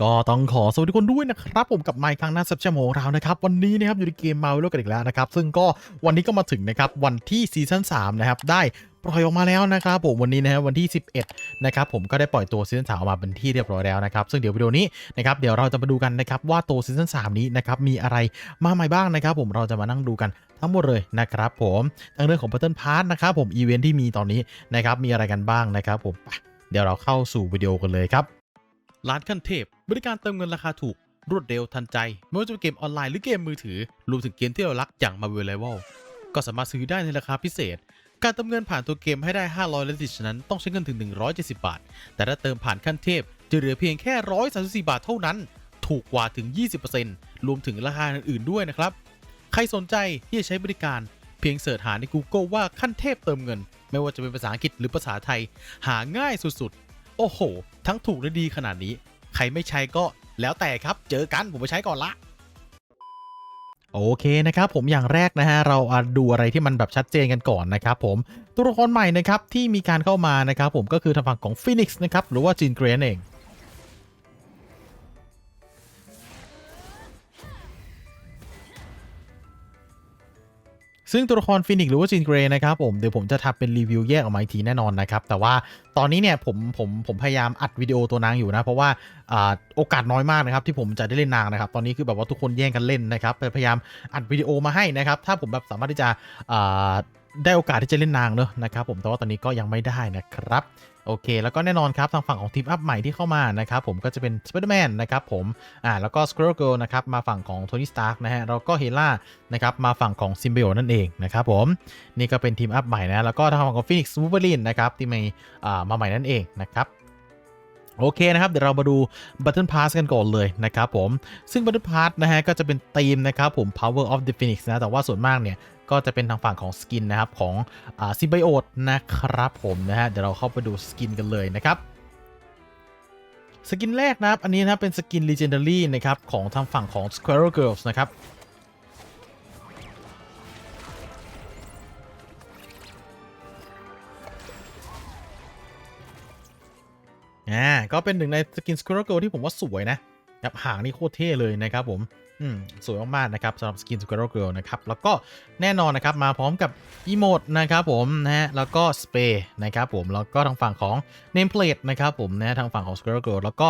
ก็ต้องขอสวัสดีทุกคนด้วยนะครับผมกับไมค์ครั้งหน้าสับชั่วโมงเรานะครับวันนี้นะครับอยู่ในเกมมาวิโลกันอีกแล้วนะครับซึ่งก็วันนี้ก็มาถึงนะครับวันที่ซีซั่น3นะครับได้ปล่อยออกมาแล้วนะครับผมวันนี้นะครับวันที่ 11นะครับผมก็ได้ปล่อยตัวซีซั่น3ออกมาเป็นที่เรียบร้อยแล้วนะครับซึ่งเดี๋ยววิดีโอนี้นะครับเดี๋ยวเราจะมาดูกันนะครับว่าตัวซีซั่น3นี้นะครับมีอะไรมาใหม่บ้างนะครับผมเราจะมานั่งดูกันทั้งหมดเลยนะครับผมทั้งเรื่องของ Battle Pass นะครับผมอีเวนท์ที่มีตอนนี้นะครับมีอะไรกันบ้างนะครับผมเดี๋ยวเราเข้าสู่วิดีโอกันเลยครับ ร้านขั้นเทพ บริการเติมเงินราคาถูก รวดเร็วทันใจ ไม่ว่าจะเป็นเกมออนไลน์หรือเกมมือถือ รวมถึงเกมที่เรารักอย่าง Marvel Rival ก็สามารถซื้อได้ในราคาพิเศษ การเติมเงินผ่านตัวเกมให้ได้ 500เลนติชนั้นต้องใช้เงินถึง 170 บาท แต่ถ้าเติมผ่านขั้นเทพ จะเหลือเพียงแค่ 134 บาทเท่านั้น ถูกกว่าถึง 20%รวมถึงราคาอื่นๆด้วยนะครับ ใครสนใจที่จะใช้บริการเพียงเสิร์ชหาใน Google ว่าขั้นเทพเติมเงิน ไม่ว่าจะเป็นภาษาอังกฤษหรือภาษาไทย หาง่ายสุด อ้โห ทั้งถูกและดีขนาดนี้ ใครไม่ใช้ก็แล้วแต่ครับ เจอกันผมไปใช้ก่อนละโอเคนะครับผมอย่างแรกนะฮะเราดูอะไรที่มันแบบชัดเจนกันก่อนนะครับผมตัวละครใหม่นะครับที่มีการเข้ามานะครับผมก็คือทางฝั่งของฟินิกส์นะครับหรือว่าจีนเกรนเอง ซึ่งตัวละครฟินิกหรือว่าจินเกรย์นะครับผมเดี๋ยวผมจะทำเป็นรีวิวแยกออกมาอีกทีแน่นอนนะครับแต่ว่าตอนนี้เนี่ยผมผมผมพยายามอัดวิดีโอตัวนางอยู่นะเพราะว่าอโอกาสน้อยมากนะครับที่ผมจะได้เล่นนางนะครับตอนนี้คือแบบว่าทุกคนแย่งกันเล่นนะครับพยายามอัดวิดีโอมาให้นะครับถ้าผมแบบสามารถที่จะ ได้โอกาสที่จะเล่นนางเนอะนะครับผมแต่ว่าตอนนี้ก็ยังไม่ได้นะครับโอเค แล้วก็แน่นอนครับ ทางฝั่งของทีมอัพใหม่ที่เข้ามานะครับผมก็จะเป็น Spider-Man นะครับผมอ่าแล้วก็ Squirrel Girl นะครับมาฝั่งของ Tony Stark นะฮะแล้วก็เฮล่านะครับมาฝั่งของ Symbiote นั่นเองนะครับผมนี่ก็เป็นทีมอัพใหม่นะ แล้วก็ทางฝั่งของ Phoenix Wolverine นะครับที่มีอ่ามาใหม่นั่นเองนะครับโอเคนะครับ เดี๋ยวเรามาดู Button Pass กันก่อนเลยนะครับผม ซึ่ง Button Pass นะฮะก็จะเป็นธีมนะครับผม Power of the Phoenix นะ แต่ว่าส่วนมากเนี่ย ก็จะเป็นทางฝั่งของสกินนะครับของซิบโอตนะครับผมนะฮะเดี๋ยวเราเข้าไปดูสกินกันเลยนะครับสกินแรกนะครับ อันนี้นะเป็นสกิน Legendary นะครับ ของทางฝั่งของ Squirrel Girls นะครับ อ่า ก็เป็นหนึ่งในสกิน Squirrel Girl ที่ผมว่าสวยนะครับ หางนี่โคตรเท่เลยนะครับผม อืมสวยมากๆนะครับสำหรับสกิน Squirrel Girl นะครับ แล้วก็แน่นอนนะครับมาพร้อมกับอีโมดนะครับผมนะฮะแล้วก็สเปรย์นะครับผมแล้วก็ทางฝั่งของเนมเพลตนะครับผมนะฮะทางฝั่งของ Squirrel Girl แล้วก็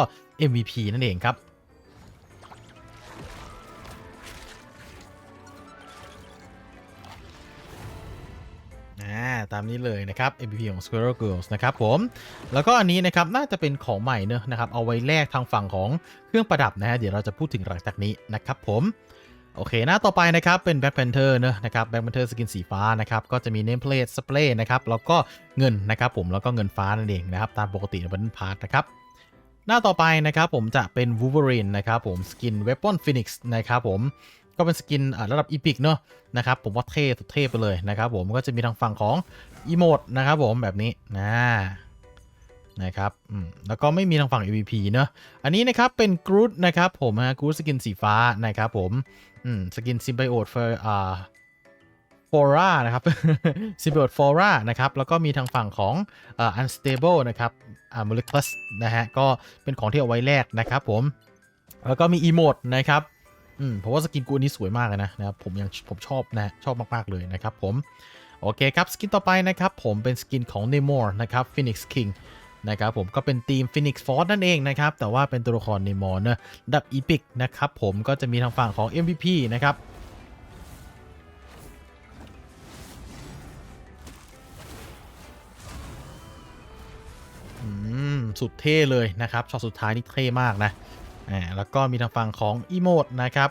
MVP นั่นเองครับ อ่าตามนี้เลยนะครับ MVP ของ Squirrel Girls นะครับผม แล้วก็อันนี้นะครับน่าจะเป็นของใหม่เนอะนะครับ เอาไว้แลกทางฝั่งของเครื่องประดับนะฮะเดี๋ยวเราจะพูดถึงหลังจากนี้นะครับผมโอเค หน้าต่อไปนะครับ เป็น Black Panther เนอะนะครับ Black Panther สกินสีฟ้านะครับ ก็จะมี Nameplate Spray นะครับ แล้วก็เงินนะครับผม แล้วก็เงินฟ้านั่นเองนะครับ ตามปกติใน Battle Pass นะครับ หน้าต่อไปนะครับผมจะเป็น Wolverine นะครับผม สกิน Weapon Phoenix นะครับผม ก็เป็นสกินระดับอีพิกเนอะนะครับผมว่าเท่สุดเท่ไปเลยนะครับผมก็จะมีทางฝั่งของอีโมดนะครับผมแบบนี้นะนะครับแล้วก็ไม่มีทางฝั่ง EVP เนอะอันนี้นะครับเป็นกรูดนะครับผมฮะกรูดสกินสีฟ้านะครับผมอืมสกินซิมไบโอตเฟอร์อ่าฟอร่านะครับซิมไบโอตฟอร่านะครับ แล้วก็มีทางฝั่งของอ่า unstable นะครับอ่า moleculus นะฮะ ก็เป็นของที่เอาไว้แลกนะครับผม แล้วก็มีอีโมดนะครับ อืมเพราะว่าสกินกูอันนี้สวยมากเลยนะนะครับผมยังผมชอบนะชอบมาก ๆ เลยนะครับผม โอเคครับ สกินต่อไปนะครับผมเป็นสกินของ n e m o r นะครับ Phoenix King นะครับผมก็เป็นทีม Phoenix Force นั่นเองนะครับ แต่ว่าเป็นตัวละคร n e m o r นะดับ Epic นะครับผมก็จะมีทางฝั่งของ MVP นะครับอืมสุดเท่เลยนะครับช็อตสุดท้ายนี่เท่มากนะ อ่าแล้วก็มีทางฝั่งของอีโมดนะครับ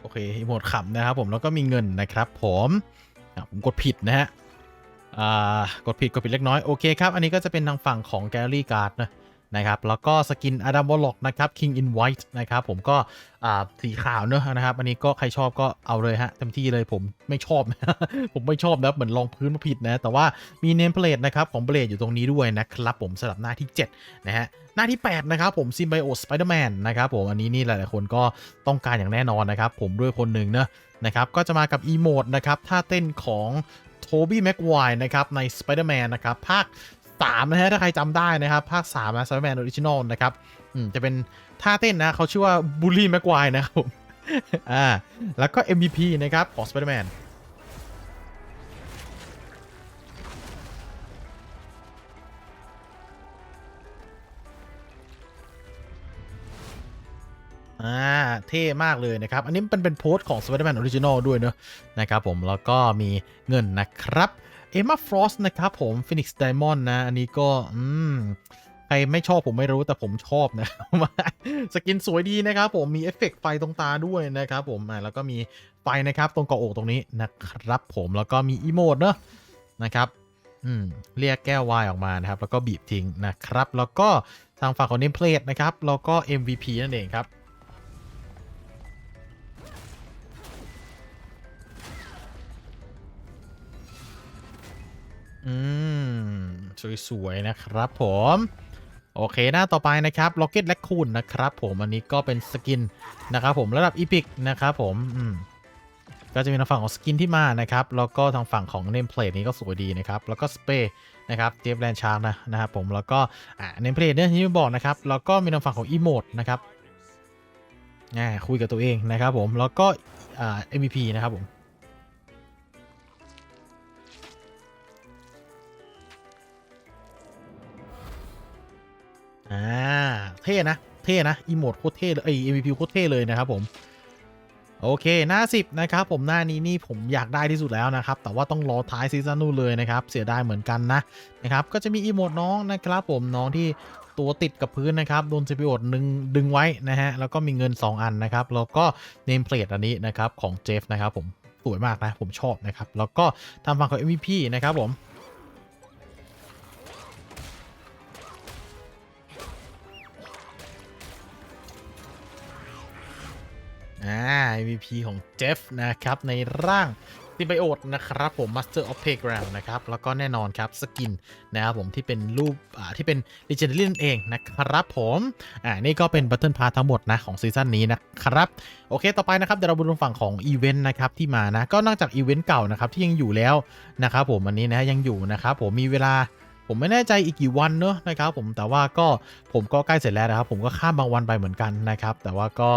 โอเคอีโมดขำนะครับผมแล้วก็มีเงินนะครับผมผมกดผิดนะฮะอ่ากดผิดกดผิดเล็กน้อย โอเคครับ อันนี้ก็จะเป็นทางฝั่งของแกลลี่การ์ดนะ นะครับแล้วก็สกินอดัมวอลล็อกนะครับ King in White นะครับผมก็อ่าสีขาวเนอะนะครับ อันนี้ก็ใครชอบก็เอาเลยฮะเต็มที่เลยผมไม่ชอบ ผมไม่ชอบนะเหมือนลองพื้นมาผิดนะ แต่ว่ามีเนมเพลตนะครับ ของเบลดอยู่ตรงนี้ด้วยนะครับ ผมสำหรับหน้าที่ 7 นะฮะ หน้าที่ 8 นะครับผมซิมไบโอสไปเดอร์แมนนะครับผมอันนี้นี่หลาย ๆ คนก็ต้องการอย่างแน่นอนนะครับ ผมด้วยคนหนึ่งเนอะนะครับก็จะมากับอีโมดนะครับท่าเต้นของโทบี้แม็กไวนะครับใน Spider-Man นะครับภาค 3 นะฮะ ถ้าใครจำได้นะครับ ภาค3นะ Spider-Man Original นะครับอืมจะเป็นท่าเต้นนะเขาชื่อว่า Bully Maguire นะครับผมอ่าแล้วก็ MVP นะครับ ของ Spider-Man อ่า เท่มากเลยนะครับ อันนี้เป็นเป็นโพสต์ของ Spider-Man Original ด้วยเนอะนะครับผม แล้วก็มีเงินนะครับ เอมาฟรอสนะครับผม Phoenix Diamond นะ อันนี้ก็ อืมใครไม่ชอบผมไม่รู้แต่ผมชอบนะสกินสวยดีนะครับผมมีเอฟเฟกต์ไฟตรงตาด้วยนะครับผมอ่าแล้วก็มีไฟนะครับตรงเกาะอกตรงนี้นะครับผมแล้วก็มีอีโมดเนอะนะครับอืมเรียกแก้ววายออกมานะครับ แล้วก็บีบทิ้งนะครับ แล้วก็ทางฝั่งของ Nameplate นะครับแล้วก็ MVP นั่นเองครับ อืม สวย ๆ นะครับผม โอเค หน้าต่อไปนะครับ Rocket Raccoon นะครับผม อันนี้ก็เป็นสกินนะครับผมระดับ Epic นะครับผม อืม ก็จะมีทางฝั่งของสกินที่มานะครับ แล้วก็ทางฝั่งของ Nameplate นี้ก็สวยดีนะครับ แล้วก็สเปรย์นะครับเจฟแลนชาร์กนะนะครับผม แล้วก็อ่า Nameplate เนี่ยที่บอกนะครับ แล้วก็มีทางฝั่งของ Emote นะครับอ่คุยกับตัวเองนะครับผม แล้วก็อ่า MVP นะครับผม อ่า เท่นะ เท่นะอีโมดโคตรเท่เลยไอ MVP โคตรเท่เลยนะครับผมโอเค หน้า 10 นะครับ ผมหน้านี้นี่ผมอยากได้ที่สุดแล้วนะครับ แต่ว่าต้องรอท้ายซีซั่นนู่นเลยนะครับ เสียดายเหมือนกันนะนะครับ ก็จะมีอีโมดน้องนะครับ ผมน้องที่ตัวติดกับพื้นนะครับ โดนซีพีโอดดึงดึงไว้นะฮะ แล้วก็มีเงิน 2 อันนะครับ แล้วก็เนมเพลตอันนี้นะครับของเจฟนะครับผมสวยมากนะ ผมชอบนะครับ แล้วก็ทำฝั่งของ MVP นะครับผม อ่า MVP ของเจฟนะครับ ในร่างซิไบโอตนะครับผม Master of Playground นะครับ แล้วก็แน่นอนครับสกินนะครับผมที่เป็นรูปอ่าที่เป็น Legendary นั่นเองนะครับผมอ่านี่ก็เป็น Battle Pass ทั้งหมดนะของซีซั่นนี้นะครับ โอเคต่อไปนะครับ เดี๋ยวเราไปดูฝั่งของอีเวนต์นะครับที่มานะ ก็นอกจากอีเวนต์เก่านะครับที่ยังอยู่แล้วนะครับผมอันนี้นะยังอยู่นะครับผมมีเวลาผมไม่แน่ใจอีกกี่วันเนอะนะครับผมแต่ว่าก็ผมก็ใกล้เสร็จแล้วนะครับ ผมก็ข้ามบางวันไปเหมือนกันนะครับ แต่ว่าก็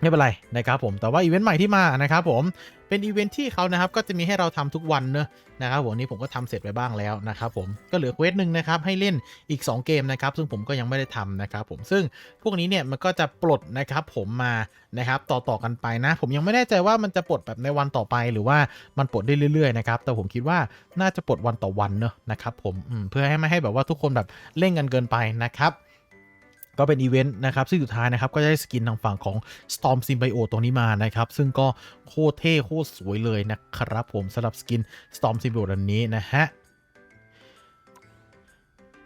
ไม่เป็นไรนะครับผมแต่ว่าอีเวนต์ใหม่ที่มานะครับผมเป็นอีเวนต์ที่เขานะครับก็จะมีให้เราทำทุกวันเนอะนะครับผมนี่ผมก็ทำเสร็จไปบ้างแล้วนะครับผมก็เหลือเควสหนึ่งนะครับให้เล่นอีก 2 เกมนะครับซึ่งผมก็ยังไม่ได้ทำนะครับผมซึ่งพวกนี้เนี่ยมันก็จะปลดนะครับผมมานะครับต่อๆกันไปนะ ผมยังไม่แน่ใจว่ามันจะปลดแบบในวันต่อไปหรือว่ามันปลดได้เรื่อยๆนะครับแต่ผมคิดว่าน่าจะปลดวันต่อวันเนอะนะครับผมมเพื่อให้ไม่ให้แบบว่าทุกคนแบบเล่นกันเกินไปนะครับ ก็เป็นอีเวนต์นะครับ ซึ่งสุดท้ายนะครับก็จะได้สกินทางฝั่งของ Storm Symbiote ตรงนี้มานะครับ ซึ่งก็โคตรเท่โคตรสวยเลยนะครับผมสำหรับสกิน Storm Symbiote อันนี้นะฮะ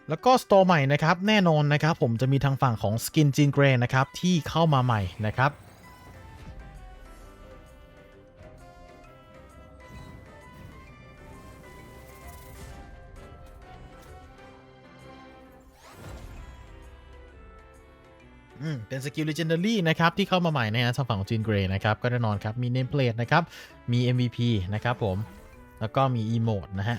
แล้วก็สโตร์ใหม่นะครับแน่นอนนะครับผมจะมีทางฝั่งของสกินจีนเกรนะครับที่เข้ามาใหม่นะครับ เป็นสกิล Legendary นะครับ ที่เข้ามาใหม่นะฮะทางฝั่งของ Jean Grey นะครับ ก็แน่นอนครับ มี Nameplate นะครับ มี MVP นะครับผม แล้วก็มี Emote นะฮะ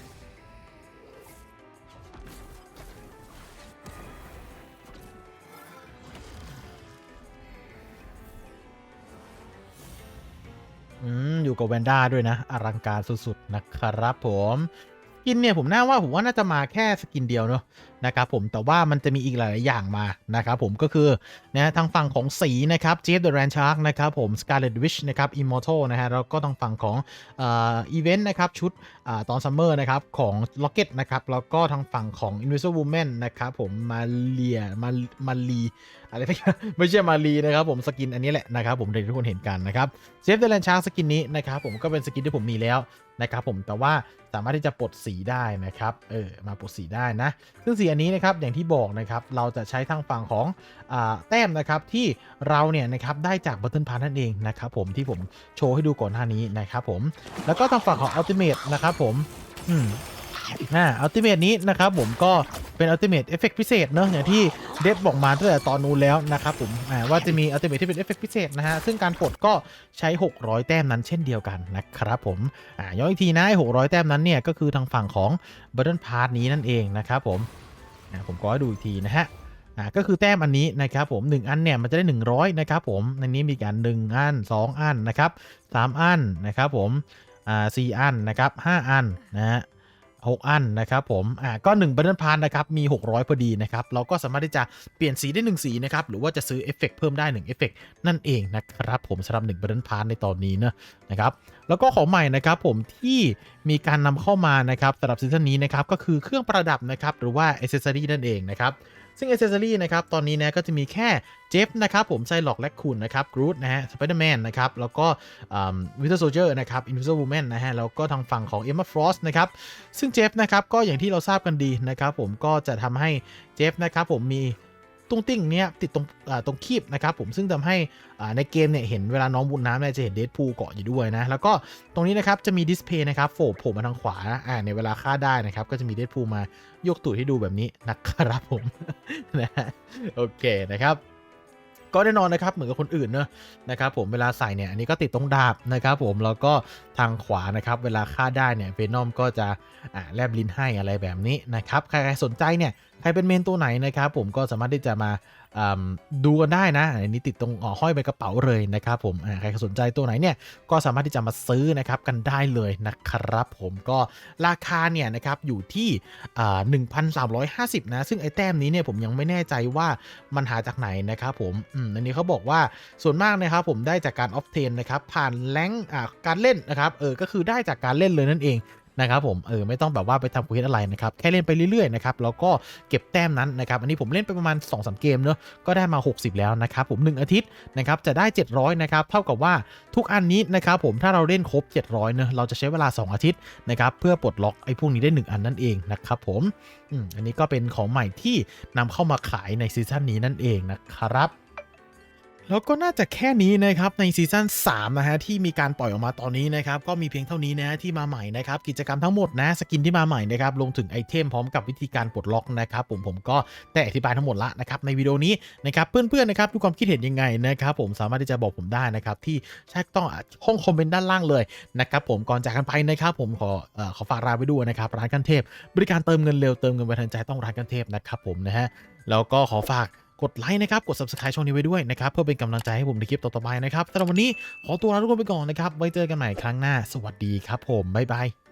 อืมอยู่กับแวนด้าด้วยนะ อลังการสุด ๆ นะครับผม กินเนี่ยผมน่าว่าผมว่าน่าจะมาแค่สกินเดียวเนาะนะครับผมแต่ว่ามันจะมีอีกหลาย ๆ อย่างมานะครับผมก็คือนะทางฝั่งของสีนะครับเจฟเดอะแรนชาร์กนะครับผมสกาเลตวิชนะครับอิมมอร์ทัลนะฮะแล้วก็ทางฝั่งของอีเวนต์นะครับชุดอาตอนซัมเมอร์นะครับของล็อกเก็ตนะครับแล้วก็ทางฝั่งของ Invisible Woman นะครับผมมาเลียมามาลีอะไรไม่ไม่ใช่มาลีนะครับผมสกินอันนี้แหละนะครับผมเดี๋ยวทุกคนเห็นกันนะครับเจฟเดอะแรนชาร์กสกินนี้นะครับผมก็เป็นสกินที่ผมมีแล้ว นะครับผมแต่ว่าสามารถที่จะปลดสีได้นะครับเออมาปลดสีได้นะ ซึ่งสีอันนี้นะครับอย่างที่บอกนะครับเราจะใช้ทางฝั่งของอแต้มนะครับที่เราเนี่ยนะครับได้จากบัตเทิลพาร์นั่นเองนะครับผมที่ผมโชว์ให้ดูก่อนหน้านี้นะครับผมแล้วก็ทางฝั่งของอัลติเมทนะครับผมอืม อ่าอัลติเมทนี้นะครับผมก็เป็นอัลติเมทเอฟเฟกพิเศษเนอะอย่างที่เดฟบอกมาตั้งแต่ตอนนู้นแล้วนะครับผมอ่าว่าจะมีอัลติเมทที่เป็นเอฟเฟกพิเศษนะฮะซึ่งการปลดก็ใช้ 600 แต้มนั้นเช่นเดียวกันนะครับผมอ่าย้อนอีกทีนะไอ้600 แต้มนั้นเนี่ยก็คือทางฝั่งของบัตเทิลพาร์ทนี้นั่นเองนะครับผมอ่าผมก็ให้ดูอีกทีนะฮะอ่าก็คือแต้มอันนี้นะครับผม 1 อันเนี่ยมันจะได้ 100นะครับผมในนี้มีการ1อัน 2 อันนะครับ3อันนะครับผมอ่า4อันนะครับ5อันนะฮะ 6 อันนะครับผมอ่าก็1บัตเทิลพานนะครับมี 600 พอดีนะครับเราก็สามารถที่จะเปลี่ยนสีได้ 1 สีนะครับหรือว่าจะซื้อเอฟเฟกต์เพิ่มได้1เอฟเฟกต์นั่นเองนะครับผมสำหรับ1บัตเทิลพานในตอนนี้นะนะครับแล้วก็ของใหม่นะครับผมที่มีการนำเข้ามานะครับสำหรับซีซั่นนี้นะครับก็คือเครื่องประดับนะครับหรือว่าอ c เซ s ซอรีนั่นเองนะครับ ซึ่งอ c เซ s ซอรีนะครับตอนนี้นะก็จะมีแค่เจฟนะครับผมไซล็อกและคุณนะครับกรูดนะฮะสไปเดอร์แมนนะครับแล้วก็วิเทอร์โซเจอร์นะครับอินฟิเซอร์วูแมนนะฮะแล้วก็ทางฝั่งของเอมมาฟรอสนะครับซึ่งเจฟนะครับก็อย่างที่เราทราบกันดีนะครับผมก็จะทำให้เจฟนะครับผมมี ตุ้งติ้งเนี้ยติดตรงตรงคีบนะครับผมซึ่งทำให้ในเกมเนี่ยเห็นเวลาน้องบุญน้ำเนี่ยจะเห็นเดดพูเกาะอยู่ด้วยนะแล้วก็ตรงนี้นะครับจะมีดิสเพย์นะครับโผล่ผล่มาทางขวานะอ่าในเวลาฆ่าได้นะครับก็จะมีเดดพูมายกตูดให้ดูแบบนี้นะครับผมนะฮะโอเคนะครับก็แน่นอนนะครับเหมือนกับคนอื่นเนอะนะครับผมเวลาใส่เนี่ยอันนี้ก็ติดตรงดาบนะครับผมแล้วก็ทางขวานะครับเวลาฆ่าได้เนี่ยเวนอมก็จะแลบลิ้นให้อะไรแบบนี้นะครับใครๆสนใจเนี่ย ใครเป็นเมนตัวไหนนะครับผมก็สามารถที่จะมาดูกันได้นะอันนี้ติดตรงอ่อห้อยไปกระเป๋าเลยนะครับผมใครสนใจตัวไหนเนี่ยก็สามารถที่จะมาซื้อนะครับกันได้เลยนะครับผมก็ราคาเนี่ยนะครับอยู่ที่อ่า1,350 นะ ซึ่งไอ้แต้มนี้เนี่ยผมยังไม่แน่ใจว่ามันหาจากไหนนะครับผมอันนี้เขาบอกว่าส่วนมากนะครับผมได้จากการออฟเทนนะครับผ่านแรงอ่าการเล่นนะครับเออก็คือได้จากการเล่นเลยนั่นเอง นะครับผมเออไม่ต้องแบบว่าไปทำคุยอะไรนะครับแค่เล่นไปเรื่อยๆนะครับแล้วก็เก็บแต้มนั้นนะครับอันนี้ผมเล่นไปประมาณ2-3เกมเนอะก็ได้มา 60 แล้วนะครับผม1อาทิตย์นะครับจะได้ 700นะครับเท่ากับว่าทุกอันนี้นะครับผมถ้าเราเล่นครบ 700เนอะเราจะใช้เวลา 2 อาทิตย์นะครับเพื่อปลดล็อกไอ้พวกนี้ได้ 1 อันนั่นเองนะครับผมอืมอันนี้ก็เป็นของใหม่ที่นำเข้ามาขายในซีซั่นนี้นั่นเองนะครับ แล้วก็น่าจะแค่นี้นะครับในซีซั่น3นะฮะที่มีการปล่อยออกมาตอนนี้นะครับก็มีเพียงเท่านี้นะที่มาใหม่นะครับกิจกรรมทั้งหมดนะสกินที่มาใหม่นะครับลงถึงไอเทมพร้อมกับวิธีการปลดล็อกนะครับผมผมก็ได้อธิบายทั้งหมดละนะครับในวิดีโอนี้นะครับเพื่อนๆนะครับดูความคิดเห็นยังไงนะครับผมสามารถที่จะบอกผมได้นะครับที่ใช่ต้องห้องคอมเมนต์ด้านล่างเลยนะครับผมก่อนจากกันไปนะครับผมขอเอ่อขอฝากร้านไว้ด้วยนะครับร้านกันเทพ บริการเติมเงินเร็วเติมเงินไวทันใจต้องร้านกันเทพนะครับผมนะฮะแล้วก็ขอฝาก กดไลค์นะครับ กด subscribe ช่องนี้ไว้ด้วยนะครับ เพื่อเป็นกำลังใจให้ผมในคลิปต่อๆไปนะครับสำหรับวันนี้ขอตัวลาทุกคนไปก่อนนะครับ ไว้เจอกันใหม่ครั้งหน้า สวัสดีครับผม บ๊ายบาย